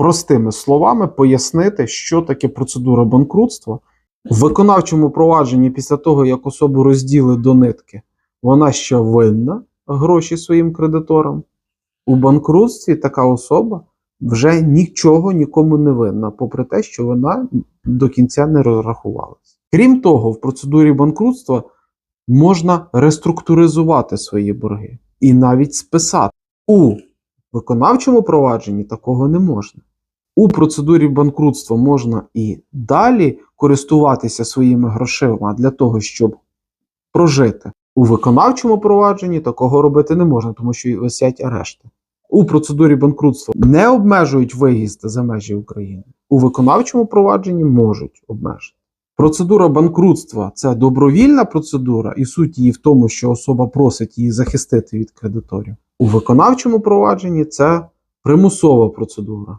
простими словами пояснити, що таке процедура банкрутства. В виконавчому провадженні, після того, як особу розділи до нитки, вона ще винна гроші своїм кредиторам. У банкрутстві така особа вже нічого нікому не винна, попри те, що вона до кінця не розрахувалася. Крім того, в процедурі банкрутства можна реструктуризувати свої борги і навіть списати. У виконавчому провадженні такого не можна. У процедурі банкрутства можна і далі користуватися своїми грошима для того, щоб прожити. У виконавчому провадженні такого робити не можна, тому що і висять арешти. У процедурі банкрутства не обмежують виїзд за межі України. У виконавчому провадженні можуть обмежити. Процедура банкрутства це добровільна процедура, і суть її в тому, що особа просить її захистити від кредиторів. У виконавчому провадженні це примусова процедура.